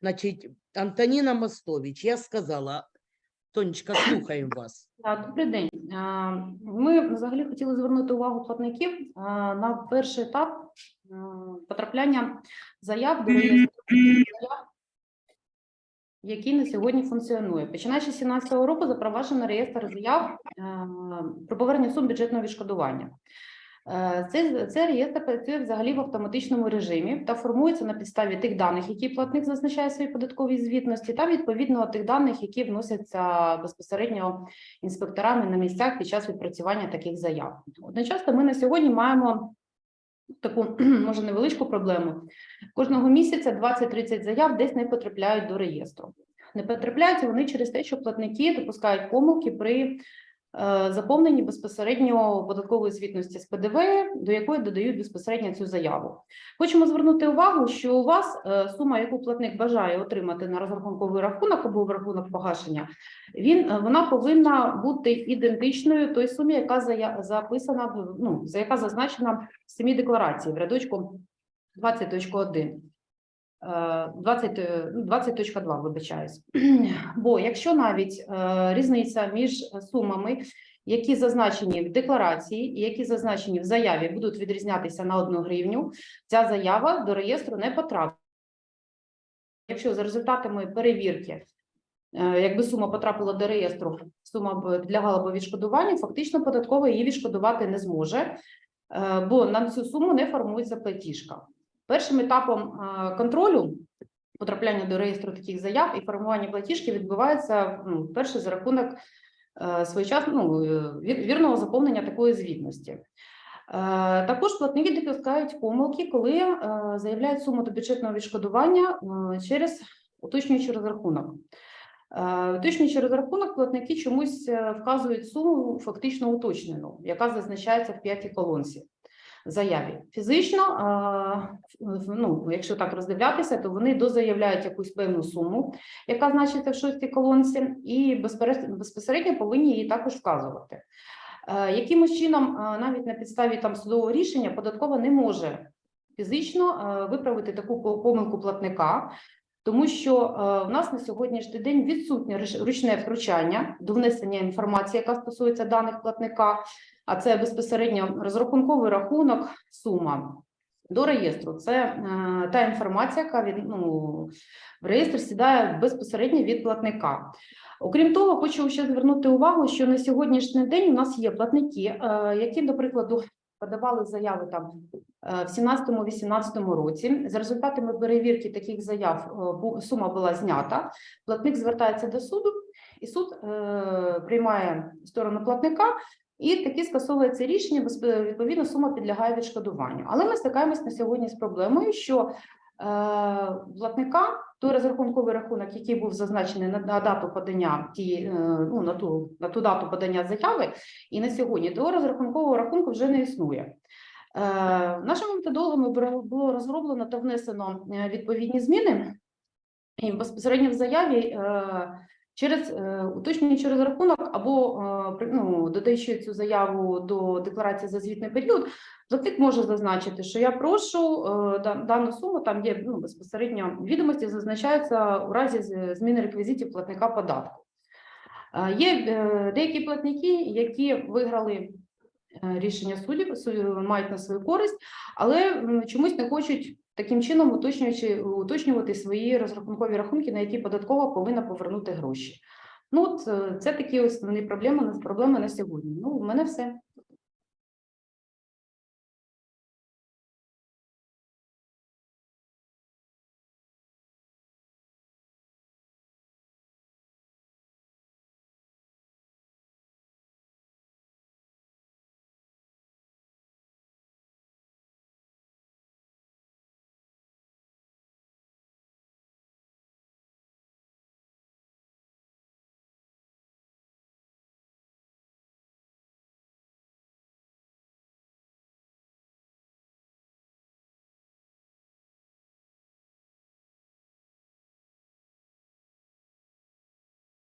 Значить, Антоніна Мостович, я сказала, Тонечка, слухаємо вас. Добрий день. Ми взагалі хотіли звернути увагу платників на перший етап потрапляння заяв до заяв, який на сьогодні функціонує. Починаючи з 2017 року запроваджено реєстр заяв про повернення сум бюджетного відшкодування. Цей, цей реєстр працює взагалі в автоматичному режимі та формується на підставі тих даних, які платник зазначає в своїй податковій звітності, та відповідно тих даних, які вносяться безпосередньо інспекторами на місцях під час відпрацювання таких заяв. Одночасно, ми на сьогодні маємо таку може невеличку проблему. Кожного місяця 20-30 заяв десь не потрапляють до реєстру. Не потрапляють вони через те, що платники допускають помилки при е, заповненні безпосередньо податкової звітності з ПДВ, до якої додають безпосередньо цю заяву. Хочемо звернути увагу, що у вас е, сума, яку платник бажає отримати на розрахунковий рахунок або в рахунок погашення, він е, вона повинна бути ідентичною той сумі, яка записана ну, за яка зазначена в самій декларації в рядочку 20.1. Е, 20, е, ну, 20.2, вибачаюсь. Бо якщо навіть е, різниця між сумами, які зазначені в декларації і які зазначені в заяві, будуть відрізнятися на 1 гривню, ця заява до реєстру не потрапить. Якщо за результатами перевірки, е, якби сума потрапила до реєстру, сума підлягала б відшкодуванню, фактично податкова її відшкодувати не зможе, е, бо на цю суму не формується платіжка. Першим етапом е, контролю потрапляння до реєстру таких заяв і формування платіжки відбувається ну, перше за рахунок е, своєчасного ну, е, вірного заповнення такої звітності. Також платники допускають помилки, коли заявляють суму до бюджетного відшкодування через уточнюючий розрахунок. Уточнюючий розрахунок платники чомусь вказують суму фактично уточнену, яка зазначається в п'ятій колонці заяві. Фізично, ну, якщо так роздивлятися, то вони дозаявляють якусь певну суму, яка значиться в шостій колонці, і безпосередньо повинні її також вказувати. Е, Якимось чином, е, навіть на підставі там судового рішення, податкова не може фізично е, виправити таку помилку платника, тому що в нас на сьогоднішній день відсутнє ручне втручання до внесення інформації, яка стосується даних платника, а це безпосередньо розрахунковий рахунок, сума. До реєстру це е, та інформація, яка від, ну, в реєстр сідає безпосередньо від платника. Окрім того, хочу ще звернути увагу, що на сьогоднішній день у нас є платники, е, які, до прикладу, подавали заяви там е, в 17-18 році. За результатами перевірки таких заяв сума була знята. Платник звертається до суду, і суд приймає сторону платника. І таки скасовується рішення, безп- відповідно, сума підлягає відшкодуванню. Але ми стикаємось на сьогодні з проблемою, що е, платника той розрахунковий рахунок, який був зазначений на, дату подання ті, е, ну, на ту на ту дату подання заяви, і на сьогодні того розрахункового рахунку вже не існує. Е, Нашими методологами було розроблено та внесено е, відповідні зміни, і безпосередньо в заяві е, через уточнення через рахунок або е, ну, додаючи цю заяву до декларації за звітний період, платник може зазначити, що я прошу е, дану суму, там є ну, безпосередньо відомості, зазначаються у разі зміни реквізитів платника податку. Е, Є е, деякі платники, які виграли е, рішення судів, мають на свою користь, але чомусь не хочуть таким чином уточнюючи, уточнювати свої розрахункові рахунки, на які податкова повинна повернути гроші. Ну, от е, це такі основні проблеми, проблеми на сьогодні. Ну, у мене все.